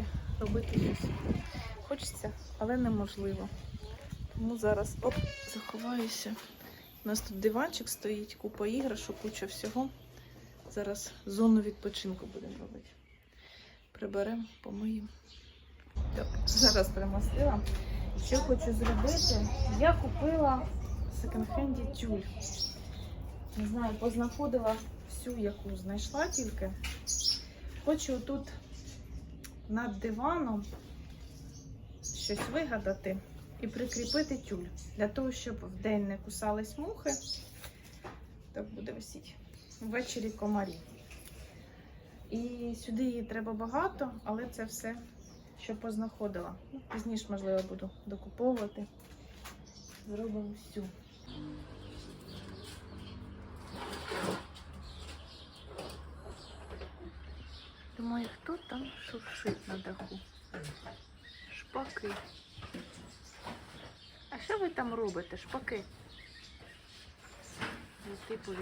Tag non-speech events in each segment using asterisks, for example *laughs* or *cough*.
спеки робити щось. Хочеться, але неможливо. Тому зараз оп, заховаюся. У нас тут диванчик стоїть, купа іграшок, куча всього. Зараз зону відпочинку будемо робити. Приберемо, помиємо. Так, зараз примостила. Що хочу зробити? Я купила секонд-хенді тюль. Не знаю, познаходила всю, яку знайшла тільки. Хочу тут над диваном щось вигадати і прикріпити тюль. Для того, щоб вдень не кусались мухи. Так буде висіти. Ввечері комарі. І сюди її треба багато, але це все, що познаходила. Ну, пізніше, можливо, буду докуповувати. Зробимо всю. Думаю, хто там шуршить на даху? Шпаки. А що ви там робите, шпаки? Ну, типу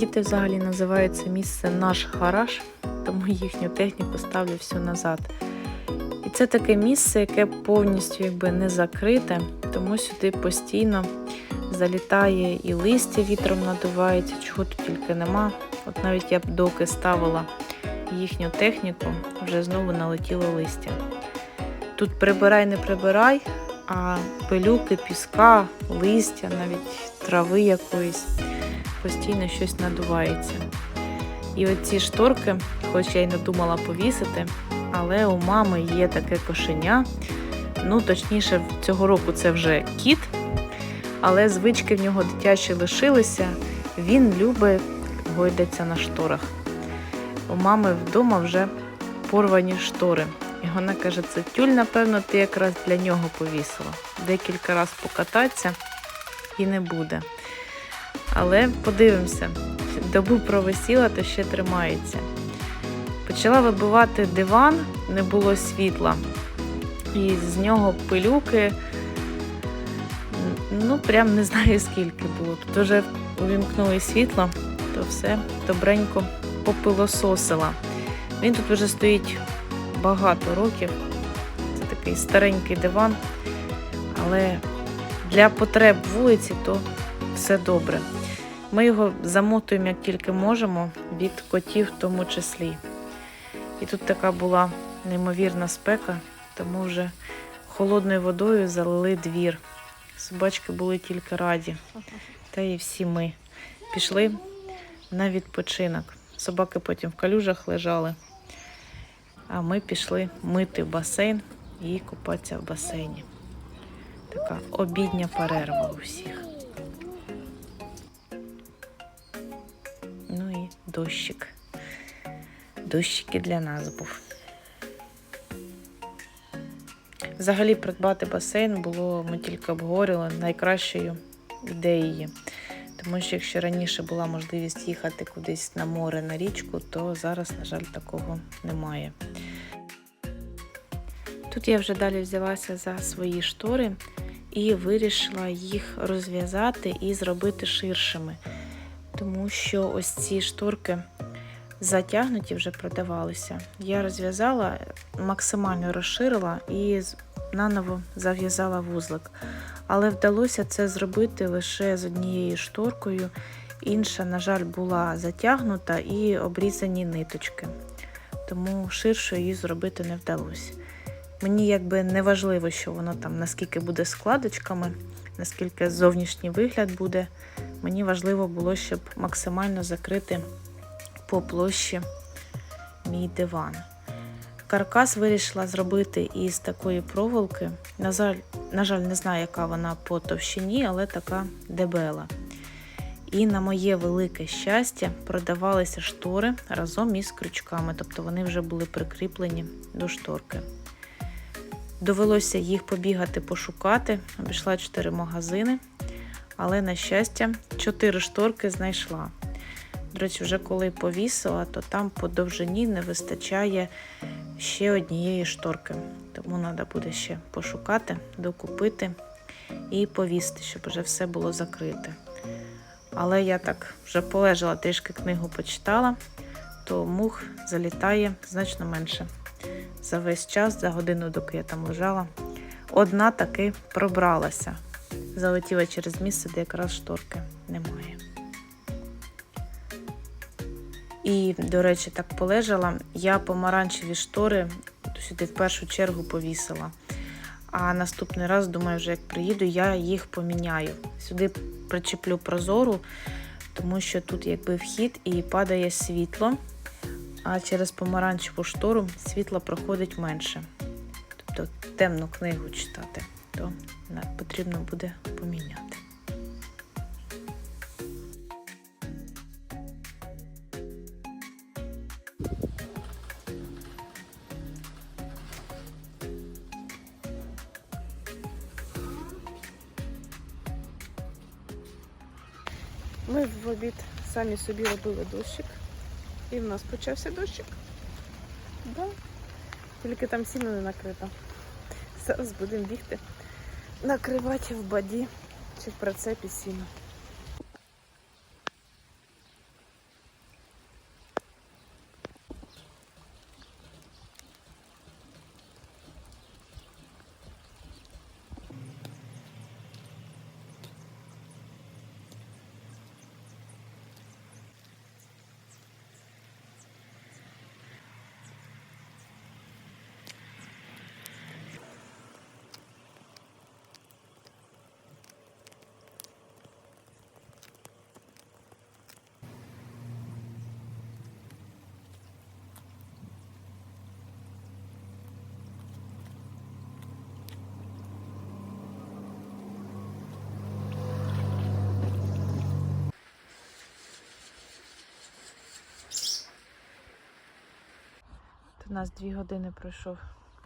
Діти взагалі називають це місце наш гараж, тому їхню техніку ставлю всю назад. І це таке місце, яке повністю якби не закрите, тому сюди постійно залітає і листя вітром надувається, чого тут тільки нема. От навіть я б доки ставила їхню техніку, вже знову налетіло листя. Тут прибирай, не прибирай, а пилюки, піска, листя, навіть трави якоїсь постійно щось надувається. І оці шторки, хоч я й не думала повісити, але у мами є таке кошеня. Ну, точніше, цього року це вже кіт, але звички в нього дитячі лишилися. Він любить гойдатися на шторах. У мами вдома вже порвані штори. І вона каже, це тюль, напевно, ти якраз для нього повісила. Декілька разів покататися і не буде. Але подивимося, добу провисіла, то ще тримається. Почала вибивати диван, не було світла. І з нього пилюки. Ну, прям не знаю скільки було. Тут вже увімкнули світло, то все добренько попилососила. Він тут вже стоїть багато років. Це такий старенький диван, але для потреб вулиці то все добре. Ми його замотуємо як тільки можемо, від котів в тому числі. І тут така була неймовірна спека, тому вже холодною водою залили двір. Собачки були тільки раді. Та і всі ми пішли на відпочинок. Собаки потім в калюжах лежали. А ми пішли мити басейн і купатися в басейні. Така обідня перерва у всіх. Дощик. Дощик для нас був. Взагалі придбати басейн було, ми тільки обговорювали найкращою ідеєю. Тому що якщо раніше була можливість їхати кудись на море, на річку, то зараз, на жаль, такого немає. Тут я вже далі взялася за свої штори і вирішила їх розв'язати і зробити ширшими. Тому що ось ці шторки затягнуті вже продавалися. Я розв'язала, максимально розширила і наново зав'язала вузлик. Але вдалося це зробити лише з однією шторкою. Інша, на жаль, була затягнута і обрізані ниточки. Тому ширшою її зробити не вдалося. Мені якби не важливо, що воно там наскільки буде складочками, наскільки зовнішній вигляд буде. Мені важливо було, щоб максимально закрити по площі мій диван. Каркас вирішила зробити із такої проволоки. На жаль, на жаль, не знаю, яка вона по товщині, але така дебела. І на моє велике щастя продавалися штори разом із крючками, тобто вони вже були прикріплені до шторки. Довелося їх побігати пошукати. Обійшла чотири магазини, але, на щастя, чотири шторки знайшла. До речі, вже коли повісила, то там по довжині не вистачає ще однієї шторки. Тому треба буде ще пошукати, докупити і повісти, щоб вже все було закрите. Але я так вже полежала, трішки книгу почитала, то мух залітає значно менше. За весь час, за годину, доки я там лежала, одна таки пробралася. Залетіла через місце, де якраз шторки немає. І, до речі, так полежала. Я помаранчеві штори сюди в першу чергу повісила. А наступний раз, думаю, вже як приїду, я їх поміняю. Сюди причеплю прозору, тому що тут якби вхід і падає світло, а через помаранчеву штору світла проходить менше. Тобто темну книгу читати, то потрібно буде поміняти. Ми в обід самі собі робили дощик. І в нас почався дощик. Да. Тільки там сіно не накрито. Зараз будемо бігти. Накривати в баді чи в прицепі сіно. У нас дві години пройшов.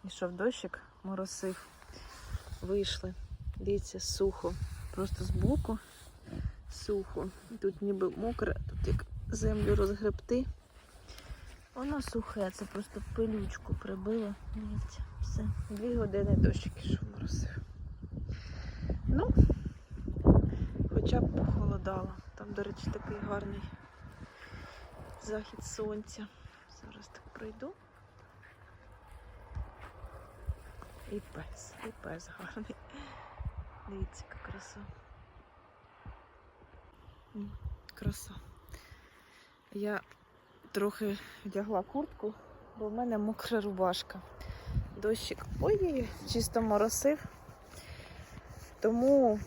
Ішов дощик, моросив. Вийшли. Дивіться, сухо. Просто збоку сухо. Тут ніби мокре, тут як землю розгребти. Воно сухе, це просто пилючку прибило. Дивіться, все. Дві години дощик ішов моросив. Ну, хоча б похолодало. Там, до речі, такий гарний захід сонця. Зараз так пройду. І пес, і пес гарний. Дивіться, яка краса. Краса. Я трохи вдягла куртку, бо в мене мокра рубашка. Дощик ой, чисто моросив. Тому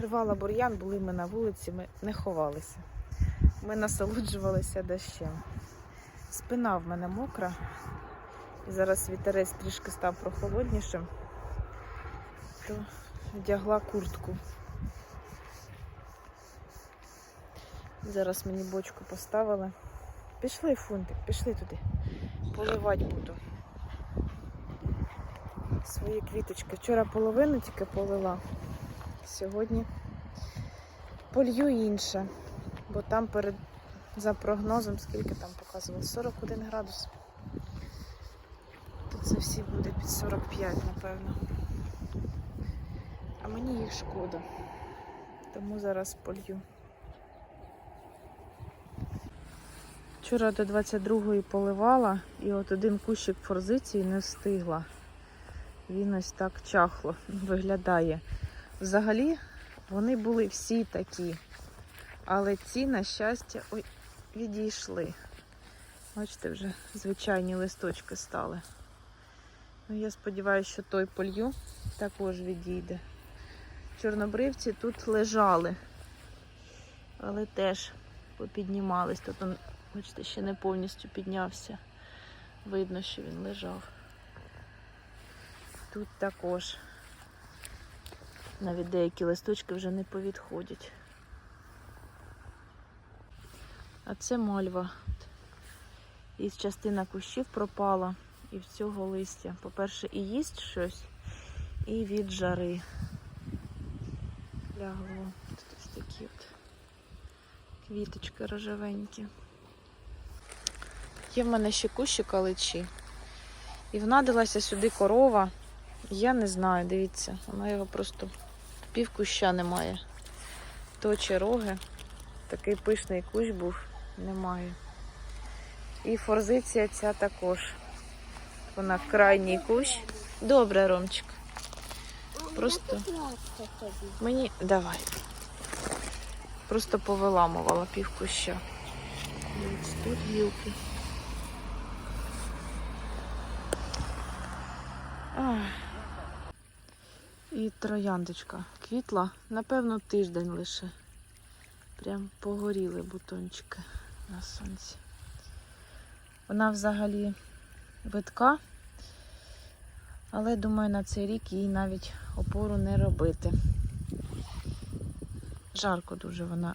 рвала бур'ян, були ми на вулиці, ми не ховалися. Ми насолоджувалися дощем. Спина в мене мокра. І зараз вітерець трішки став прохолоднішим, то вдягла куртку. Зараз мені бочку поставили. Пішли, фунтик, пішли туди. Поливати буду. Свої квіточки. Вчора половину тільки полила. Сьогодні полью інше, бо там перед за прогнозом, скільки там показувало, 41 градус. Це всі буде під 45, напевно. А мені їх шкода. Тому зараз полью. Вчора до 22-ї поливала і от один кущик форзиції не встигла. Він ось так чахло виглядає. Взагалі вони були всі такі, але ці, на щастя, ой, відійшли. Бачите, вже звичайні листочки стали. Ну, я сподіваюся, що той полью також відійде. Чорнобривці тут лежали, але теж попіднімались. Тут бачите, ще не повністю піднявся. Видно, що він лежав. Тут також. Навіть деякі листочки вже не повідходять. А це мальва. І частина кущів пропала і в цього листя. По-перше, і їсть щось, і від жари лягло. Тут ось такі от квіточки рожевенькі. Є в мене ще кущі каличі. І внадилася сюди корова. Я не знаю, дивіться, вона його просто пів куща немає. Точе роги. Такий пишний кущ був, немає. І форзиція ця також. Вона крайній кущ. Добре, Ромчик. Просто мені давай. Просто повиламувала пів куща. Тут гілки. І трояндочка квітла, напевно, тиждень лише. Прям погоріли бутончики на сонці. Вона взагалі видка, але думаю, на цей рік їй навіть опору не робити. Жарко дуже вона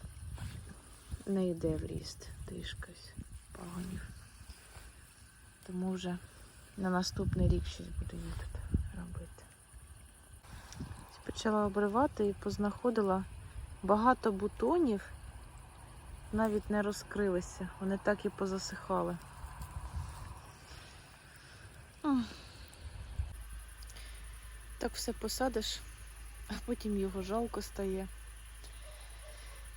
не йде в ріст трішки пагонів. Тому вже на наступний рік щось буду їй тут робити. Почала обривати і познаходила багато бутонів, навіть не розкрилися, вони так і позасихали. Так все посадиш, а потім його жалко стає.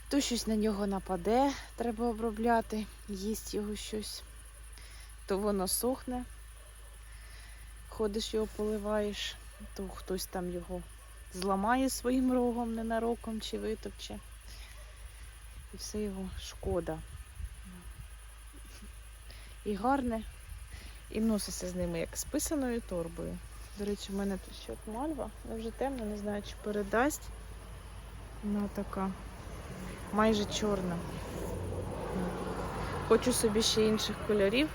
То щось на нього нападе, треба обробляти, їсть його щось, то воно сохне, ходиш його поливаєш, то хтось там його зламає своїм рогом ненароком чи витопче. І все його шкода. І гарне, і носиться з ними як з писаною торбою. До речі, в мене тут ще мальва, але вже темно, не знаю, чи передасть. Вона така майже чорна. Хочу собі ще інших кольорів,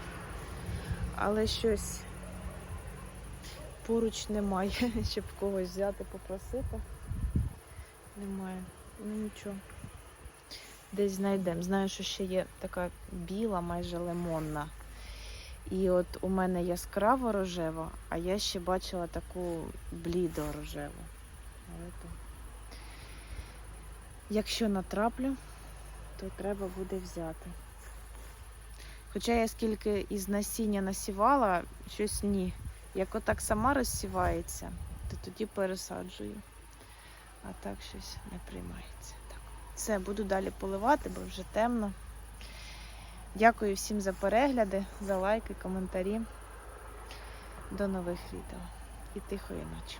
але щось поруч немає, *laughs* щоб когось взяти, попросити. Немає. Ну нічого. Десь знайдемо. Знаю, що ще є така біла, майже лимонна. І от у мене яскраво рожева, а я ще бачила таку блідо рожеву. Якщо натраплю, то треба буде взяти. Хоча я скільки із насіння насівала, щось ні. Як отак сама розсівається, то тоді пересаджую. А так щось не приймається. Так. Все, буду далі поливати, бо вже темно. Дякую всім за перегляди, за лайки, коментарі. До нових відео і тихої ночі.